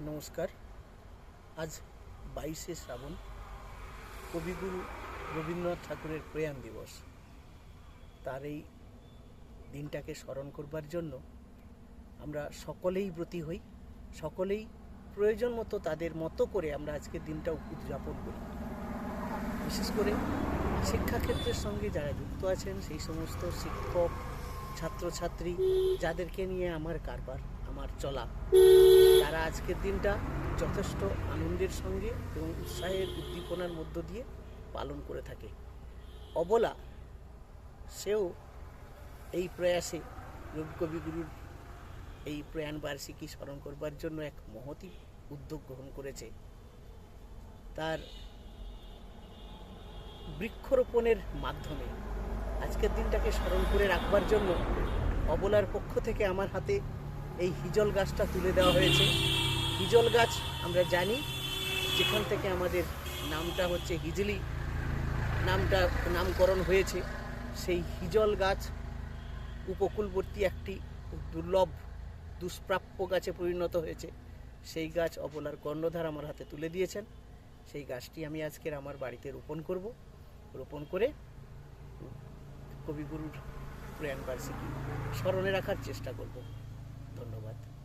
নমস্কার। আজ বাইশে শ্রাবণ, কবিগুরু রবীন্দ্রনাথ ঠাকুরের প্রয়াণ দিবস। তার এই দিনটাকে স্মরণ করবার জন্য আমরা সকলেই ব্রতী হই, সকলেই প্রয়োজন মতো তাদের মতো করে আমরা আজকের দিনটা উদযাপন করি। বিশেষ করে শিক্ষাক্ষেত্রের সঙ্গে যারা যুক্ত আছেন, সেই সমস্ত শিক্ষক, ছাত্রছাত্রী, যাদেরকে নিয়ে আমার কারবার আমার চলা। তারা আজকের দিনটা যথেষ্ট আনন্দের সঙ্গে এবং উৎসাহের উদ্দীপনার মধ্য দিয়ে পালন করে থাকে। অবলা, সেও এই প্রয়াসে রবি কবিগুরুর এই প্রয়াণ বার্ষিকী স্মরণ করবার জন্য এক মহতি উদ্যোগ গ্রহণ করেছে। তার বৃক্ষরোপণের মাধ্যমে আজকের দিনটাকে স্মরণ করে রাখবার জন্য অবলার পক্ষ থেকে আমার হাতে এই হিজল গাছটা তুলে দেওয়া হয়েছে। হিজল গাছ, আমরা জানি, যেখান থেকে আমাদের নামটা হচ্ছে হিজলি, নামটা নামকরণ হয়েছে। সেই হিজল গাছ উপকূলবর্তী একটি দুর্লভ, দুষ্প্রাপ্য গাছে পরিণত হয়েছে। সেই গাছ অবলার কর্ণধার আমার হাতে তুলে দিয়েছেন। সেই গাছটি আমি আজকের আমার বাড়িতে রোপণ করব। রোপণ করে কবিগুরুর প্রয়াণ বার্ষিকী স্মরণে রাখার চেষ্টা করব। Donovan.